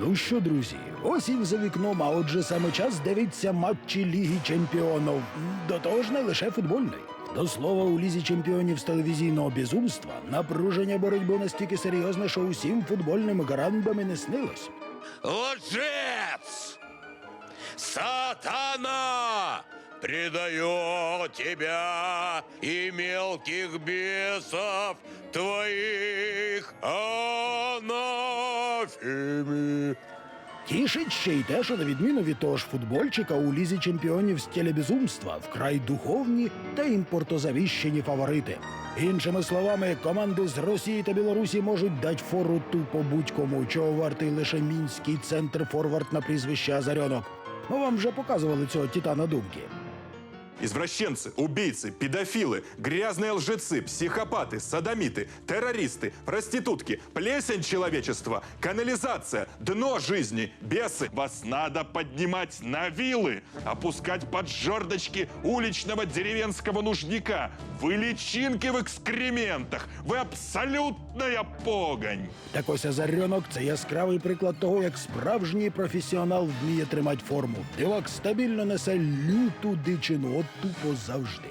Ну що, друзі, осінь за вікном, а отже саме час дивиться матчі Ліги Чемпіонів. До того ж не лише футбольний. До слова, у лізі чемпіонів з телевізійного безумства напруження боротьби настільки серйозне, що усім футбольним грандам і не снилось. Лжец! Сатана! Предаю тебя и мелких бесов твоих анафеми. Тішить ще й те, що на відміну від того ж футбольчика у лізі чемпіонів з телебезумства вкрай духовні та імпортозавіщені фаворити. Іншими словами, команди з Росії та Білорусі можуть дати фору тупо будь-кому, чого вартий лише мінський центр форвард на прізвище Азарьонок. Ми вам вже показували цього титана думки. Извращенцы, убийцы, педофилы, грязные лжецы, психопаты, садомиты, террористы, проститутки, плесень человечества, канализация, дно жизни, бесы. Вас надо поднимать на вилы, опускать под жердочки уличного деревенского нужника. Вы личинки в экскрементах, вы абсолютная погонь. Так ось Азарьонок це яскравий приклад того, як справжній професіонал вміє тримати форму. Дивак стабільно несе люту дичину, от тупо завжди.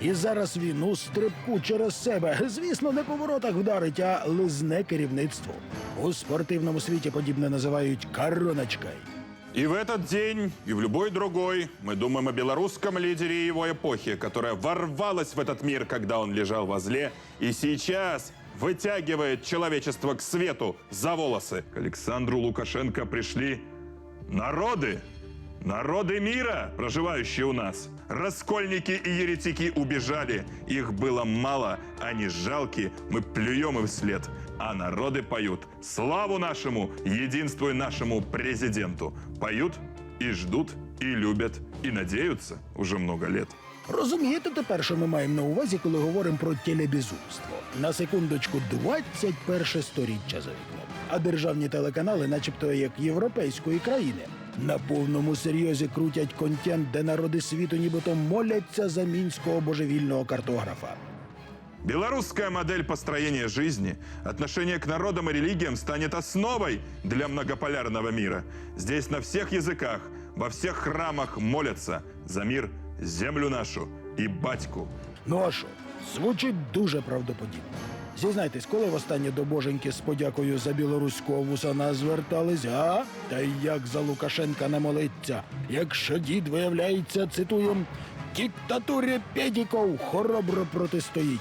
І зараз він у стрибку через себе, звісно, не по воротах вдарить, а лизне керівництво. У спортивному світі подібне називають короночкою. И в этот день, и в любой другой, мы думаем о белорусском лидере его эпохи, которая ворвалась в этот мир, когда он лежал возле, и сейчас вытягивает человечество к свету за волосы. К Александру Лукашенко пришли народы, народы мира, проживающие у нас. Раскольники и еретики убежали. Их было мало, они жалки, мы плюем им вслед. А народы поют славу нашему, единству нашему президенту. Поют и ждут, и любят, и надеются уже много лет. Розумієте тепер, що ми маємо на увазі, коли говоримо про телебезумство? На секундочку, 21 сторіччя за вікном. А державні телеканали, начебто як європейської країни, на повному серйозі крутять контент, де народи світу нібито моляться за мінського божевільного картографа. Белорусская модель построения жизни, отношение к народам и религиям станет основой для многополярного мира. Здесь на всех языках, во всех храмах молятся за мир, землю нашу и батьку. Ну а що? Звучить дуже правдоподібно. Зізнайтесь, коли востаннє до боженьки з подякою за білоруського вусана звертались, а? Та й як за Лукашенка не молиться, якщо дід виявляється, цитуєм, диктатурі педіков хоробро протистоїть.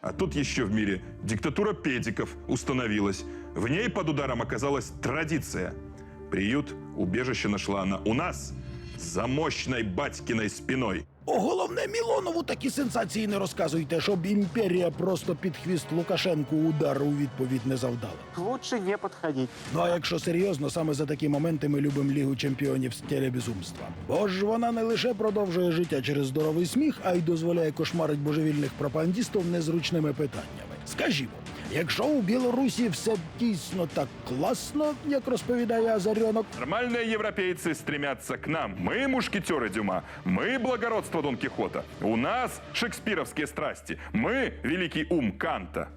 А тут еще в мире диктатура педиков установилась. В ней под ударом оказалась традиция. Приют, убежище нашла она у нас, за мощной батькиной спиной. О, головне, Мілонову такі сенсації не розказуйте, щоб імперія просто під хвіст Лукашенку удару у відповідь не завдала. Лучше не подходить. Ну а якщо серйозно, саме за такі моменти ми любимо Лігу чемпіонів з телебезумства. Бо ж вона не лише продовжує життя через здоровий сміх, а й дозволяє кошмарить божевільних пропагандістів незручними питаннями. Скажімо, якщо у Білорусі все дійсно так класно, як розповідає Азарьонок, Нормальные европейцы стремятся к нам. Мы мушкетеры Дюма, мы благородство Дон Кихота. У нас шекспировские страсти, мы великий ум Канта.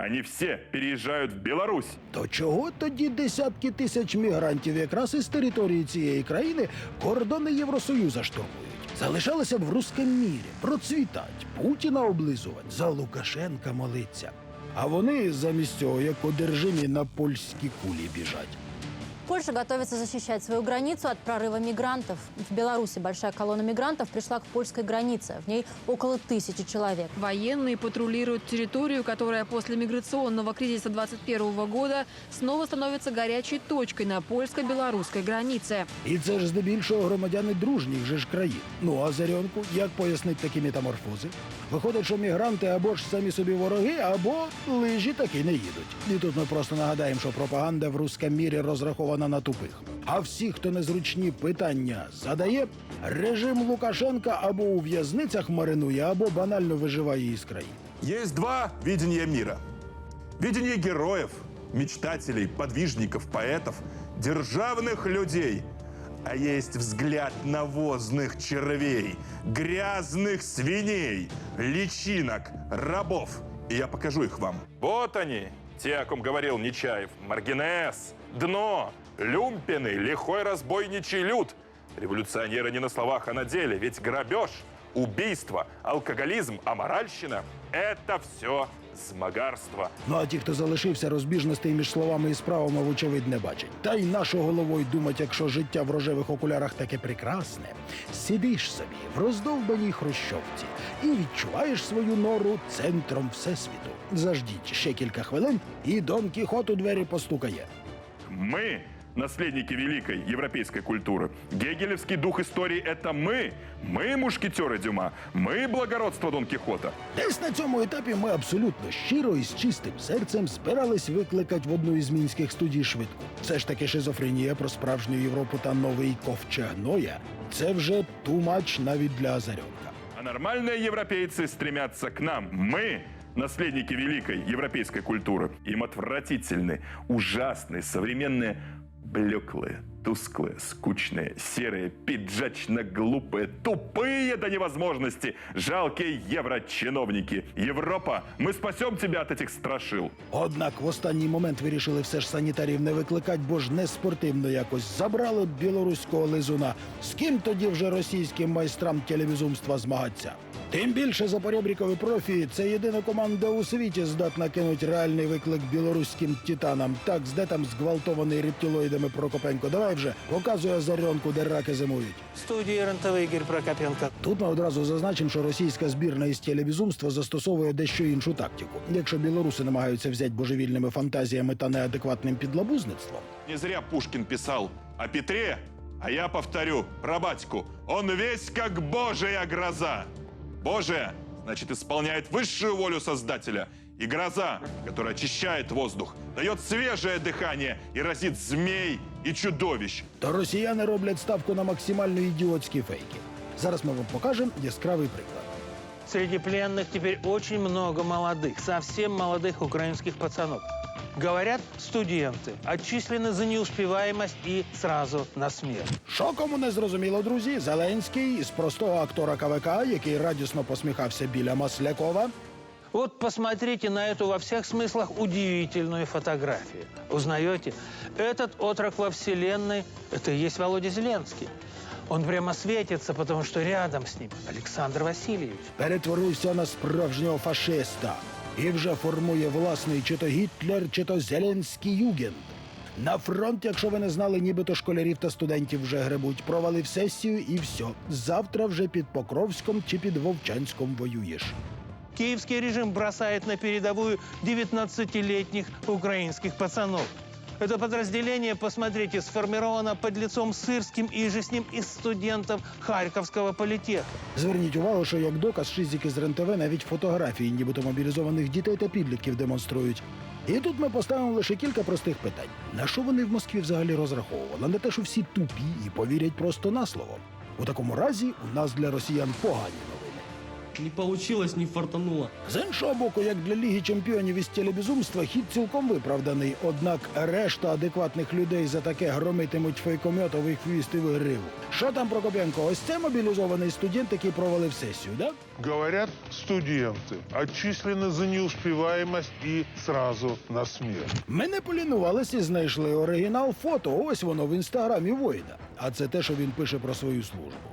Они все переезжают в Беларусь. то чого тоді десятки тисяч мігрантів якраз із території цієї країни кордони Євросоюза штурмують? Залишалися б в русском мірі, процвітать, Путіна облизувати, за Лукашенка молиться. А вони замість цього, як одержимі на польські кулі біжать. Польша готовится защищать свою границу от прорыва мигрантов. В Беларуси большая колонна мигрантов пришла к польской границе. В ней около тысячи человек. Военные патрулируют территорию, которая после миграционного кризиса 2021 года снова становится горячей точкой на польско-белорусской границе. І це ж здебільшого громадяни дружніх же ж країн. Ну а Зарьонку, як пояснить такі метаморфози? Виходить, що мігранти або ж самі собі вороги, або лижі таки не їдуть. І тут ми просто нагадаємо, що пропаганда в русском мірі розрахована на тупих. А всі, хто незручні питання задає, режим Лукашенка або у в'язницях маринує, або банально виживає із країни. Есть два видения мира. Видение героев, мечтателей, подвижников, поэтов, державных людей. А есть взгляд навозных червей, грязных свиней, личинок, рабов. И я покажу их вам. Вот они, те, о ком говорил Нечаев. Маргинес, дно, люмпины, лихой разбойничий люд. Революционеры не на словах, а на деле. Ведь грабеж, убийство, алкоголизм, аморальщина – это все змагарство. Ну а ті, хто залишився, розбіжностей між словами і справами, вочевидь, не бачать. Та й нашою головою думать, якщо життя в рожевих окулярах таке прекрасне, сидиш собі в роздовбаній хрущовці і відчуваєш свою нору центром всесвіту. Заждіть ще кілька хвилин, і Дон Кіхот у двері постукає. Мы – наследники великой европейской культуры. Гегелевский дух истории – это мы. Мы – мушкетеры Дюма. Мы – благородство Дон Кихота. Десь на цьому етапі ми абсолютно щиро і з чистим серцем збирались викликати в одну із мінських студій швидку. Все ж таки шизофренія про справжню Європу та новий ковчег Ноя – це вже тумач навіть для Азаренка. А нормальные европейцы стремятся к нам. Мы – наследники великой европейской культуры. Им отвратительны, ужасные, современные, блеклые, тусклые, скучные, серые, пиджачно-глупые, тупые до невозможности, жалкие еврочиновники. Европа, мы спасем тебя от этих страшил. Однак в останній момент вирішили все ж санітарів не викликати, бо ж не спортивно якось забрали білоруського лизуна. З ким тоді вже російським майстрам телевізумства змагатися? Тим більше запорябрікові профі це єдина команда у світі здатна кинуть реальний виклик білоруським титанам. Так, де там зґвалтований рептилоїдами Прокопенко. Давай вже показує Азаренку, де раки зимують. студии РНТВ Игорь Прокопенко. Тут ми одразу зазначимо, що російська збірна із телевізумства застосовує дещо іншу тактику. Якщо білоруси намагаються взяти божевільними фантазіями та неадекватним підлабузництвом, Не зря Пушкин писал о Петре, а я повторю про батьку. Он весь как божья гроза. Божия, значит, исполняет высшую волю Создателя. И гроза, которая очищает воздух, дает свежее дыхание и разит змей и чудовищ. то росіяни роблять ставку на максимально ідіотські фейки. Зараз ми вам покажемо яскравий приклад. Среди пленных теперь очень много молодых, совсем молодых украинских пацанов. Говорят, студенты отчислены за неуспеваемость и сразу на смерть. Що кому не зрозуміло, друзі? Зеленський з простого актора КВК, який радісно посміхався біля Маслякова, Вот посмотрите на эту во всех смыслах удивительную фотографию. Узнаете? Этот отрок во вселенной – это и есть Володя Зеленский. Он прямо светится, потому что рядом с ним Александр Васильевич. перетворився на справжнього фашиста і вже формує власний чи то Гітлер, чи то Зеленський югенд. На фронт, якщо ви не знали, нібито школярів та студентів вже гребуть, провалив сесію і все. Завтра вже під Покровськом чи під Вовчанськом воюєш. Київський режим бросає на передовую 19-летних украинских пацанов. Это подразделение, посмотрите, сформировано под лицом Сырским и же с ним из студентов Харьковского политеха. Зверніть увагу, що як доказ шизики з РЕН-ТВ навіть фотографії, нібито мобілізованих дітей та підлітків демонструють. І тут ми поставимо лише кілька простих питань: на що вони в Москві взагалі розраховували? На те, що всі тупі і повірять просто на слово. У такому разі у нас для росіян погані новини. Не получилось, не фартануло. З іншого боку, як для Ліги чемпіонів із телебізумства, хід цілком виправданий. Однак решта адекватних людей за таке громитимуть фейкометовий хвіст і вигриву. Що там, Прокопенко? Ось це мобілізований студент, який провалив сесію, да? Говорят, студенты отчислены за неуспеваемость и сразу на смерть. Ми не полінувалися і знайшли оригінал фото. Ось воно в інстаграмі воїна. А це те, що він пише про свою службу.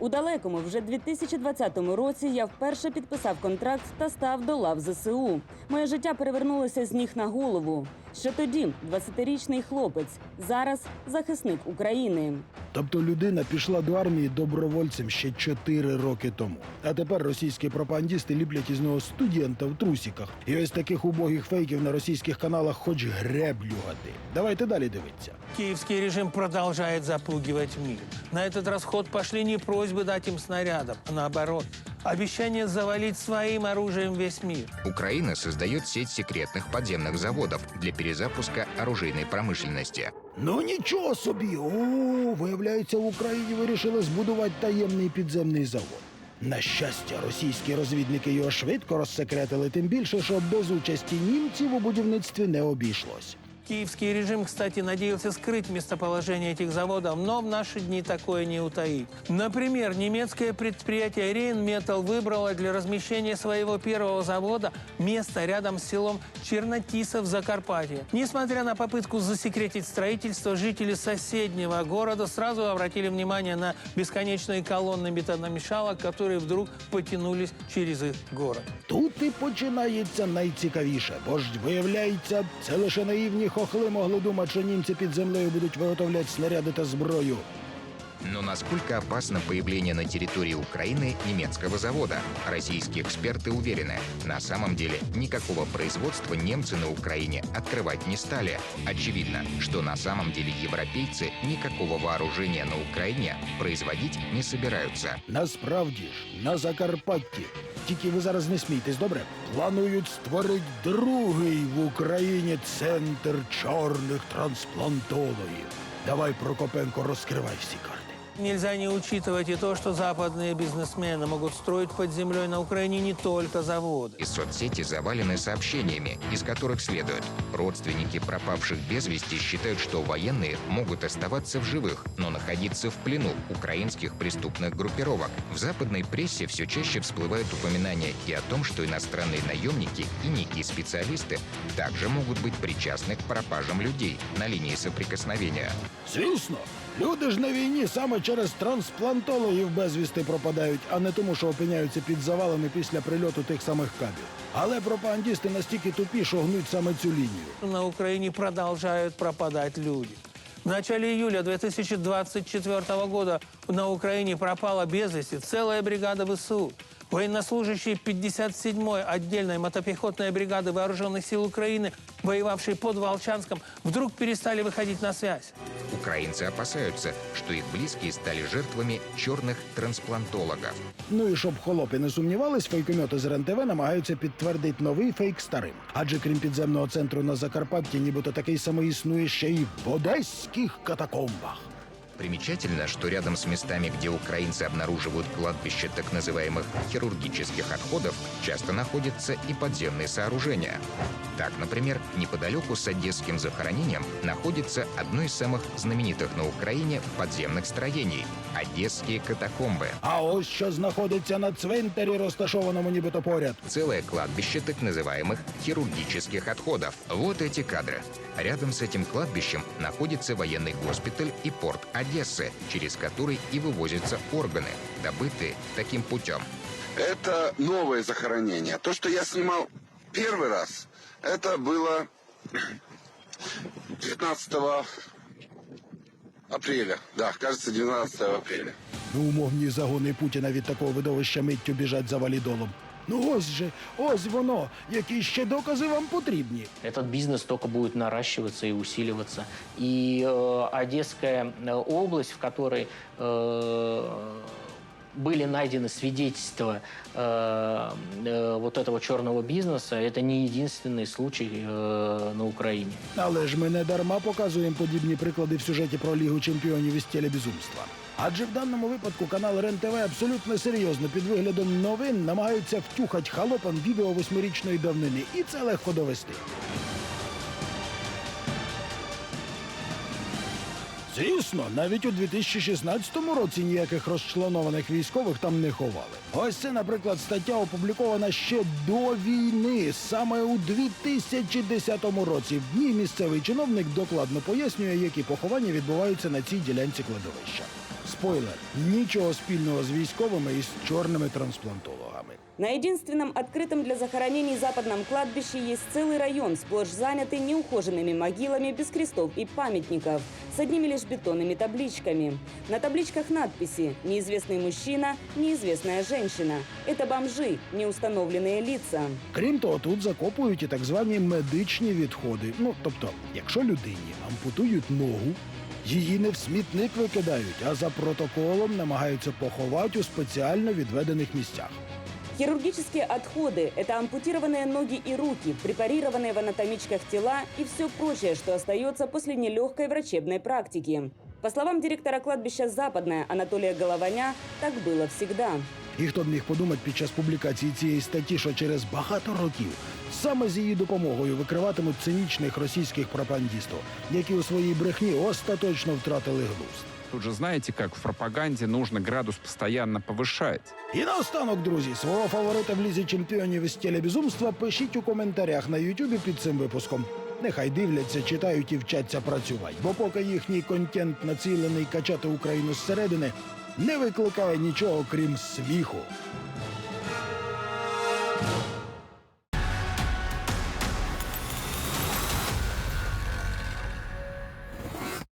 У далекому вже 2020 році я вперше підписав контракт та став до лав ЗСУ. Моє життя перевернулося з ніг на голову. Ще тоді 20-річний хлопець, зараз захисник України. Тобто людина пішла до армії добровольцем ще 4 роки тому. А тепер російські пропагандісти ліплять із нього студента в трусіках. І ось таких убогих фейків на російських каналах хоч греблю гати. Давайте далі дивитися. Киевский режим продолжает запугивать мир. На этот раз в ход пошли не просьбы дать им снарядов, а наоборот. Обещание завалить своим оружием весь мир. Украина создает сеть секретных подземных заводов для перезапуска оружейной промышленности. Ну нічого собі. О, виявляється, в Україні вирішили збудувати таємний підземний завод. На щастя, російські розвідники його швидко розсекретили, тим більше, що без участі німців у будівництві не обійшлось. Киевский режим, кстати, надеялся скрыть местоположение этих заводов, но в наши дни такое не утаить. Например, немецкое предприятие «Рейнметалл» выбрало для размещения своего первого завода место рядом с селом Чернотисов в Закарпатье. Несмотря на попытку засекретить строительство, жители соседнего города сразу обратили внимание на бесконечные колонны бетономешалок, которые вдруг потянулись через их город. Тут і починається найцікавіше, бо ж виявляється, це лише наївні хохли могли думати, що німці під землею будуть виготовляти снаряди та зброю. Но насколько опасно появление на территории Украины немецкого завода? Российские эксперты уверены, на самом деле никакого производства немцы на Украине открывать не стали. Очевидно, что на самом деле европейцы никакого вооружения на Украине производить не собираются. Насправді ж, на Закарпатті, тільки ви зараз не смійтесь, добре? Планують створити другий в Україні центр чорних трансплантологів. Давай, Прокопенко, розкривай всі карти. Нельзя не учитывать и то, что западные бизнесмены могут строить под землей на Украине не только заводы. И соцсети завалены сообщениями, из которых следует. Родственники пропавших без вести считают, что военные могут оставаться в живых, но находиться в плену украинских преступных группировок. В западной прессе все чаще всплывают упоминания и о том, что иностранные наемники и некие специалисты также могут быть причастны к пропажам людей на линии соприкосновения. Звісно, люди ж на війні саме через трансплантологів безвісти пропадають, а не тому, що опиняються під завалами після прильоту тих самих кабів. Але пропагандісти настільки тупі, що гнуть саме цю лінію. На Украине продолжают пропадать люди. В начале июля 2024 года на Украине пропала без вести целая бригада ВСУ. Военнослужащие 57-й отдельной мотопехотной бригады Вооруженных сил Украины, воевавшие под Волчанском, вдруг перестали выходить на связь. Украинцы опасаются, что их близкие стали жертвами черных трансплантологов. Ну і щоб холопи не сумнівались, фейкомети з РЕН-ТВ намагаються підтвердити новий фейк старим. Адже крім підземного центру на Закарпатті, нібито такий самий існує ще й в одеських катакомбах. Примечательно, что рядом с местами, где украинцы обнаруживают кладбище так называемых хирургических отходов, часто находятся и подземные сооружения. Так, например, неподалеку с одесским захоронением находится одно из самых знаменитых на Украине подземных строений – Одесские катакомбы. А ось що знаходиться на цвинтарі, розташованому нібито поряд. Целое кладбище так называемых хирургических отходов. Вот эти кадры. Рядом с этим кладбищем находится военный госпиталь и порт Одессы, через который и вывозятся органы, добытые таким путем. Это новое захоронение. То, что я снимал первый раз, это было 19 апреля. Да, кажется, 12 апреля. Ну, умовні загони Путіна від такого видовища миттю біжать за валідолом. Ну ось же, ось воно. Які ще докази вам потрібні? Этот бизнес только будет наращиваться и усиливаться. И э, Одесская э, область, в которой э, были найдены свидетельства э, э, вот этого черного бизнеса, это не единственный случай э, на Украине. Але ж ми не дарма показуємо подібні приклади в сюжеті про Лігу чемпіонів із телебізумства. Адже в даному випадку канал РЕН-ТВ абсолютно серйозно під виглядом новин намагаються втюхать халопам відео восьмирічної давнини. І це легко довести. Звісно, навіть у 2016 році ніяких розчленованих військових там не ховали. Ось це, наприклад, стаття опублікована ще до війни. Саме у 2010 році в дні місцевий чиновник докладно пояснює, які поховання відбуваються на цій ділянці кладовища. Спойлер, нічого спільного з військовими і з чорними трансплантологами. На единственном открытом для захоронений западном кладбище есть целый район, сплошь занятый неухоженными могилами без крестов и памятников, с одними лишь бетонными табличками. На табличках надписи «Неизвестный мужчина», «Неизвестная женщина». Это бомжи, неустановленные лица. Крім того, тут закопують і так звані медичні відходи. Ну тобто, якщо людині ампутують ногу, її не в смітник викидають, а за протоколом намагаються поховати у спеціально відведених місцях. Хирургические отходы – это ампутированные ноги и руки, препарированные в анатомичках тела и все прочее, что остается после нелегкой врачебной практики. По словам директора кладбища «Западное» Анатолия Голованя, так было всегда. І хто б міг подумати під час публікації цієї статті, що через багато років саме з її допомогою викриватимуть цинічних російських пропагандістів, які у своїй брехні остаточно втратили глузд. Тут же знаете, как в пропаганде нужно градус постоянно повышать. І наостанок, друзі, свого фаворита в лізі чемпіонів із стиля безумства пишіть у коментарях на Ютубі під цим випуском. Нехай дивляться, читають і вчаться працювати. Бо поки їхній контент націлений качати Україну зсередини, не викликає нічого крім сміху.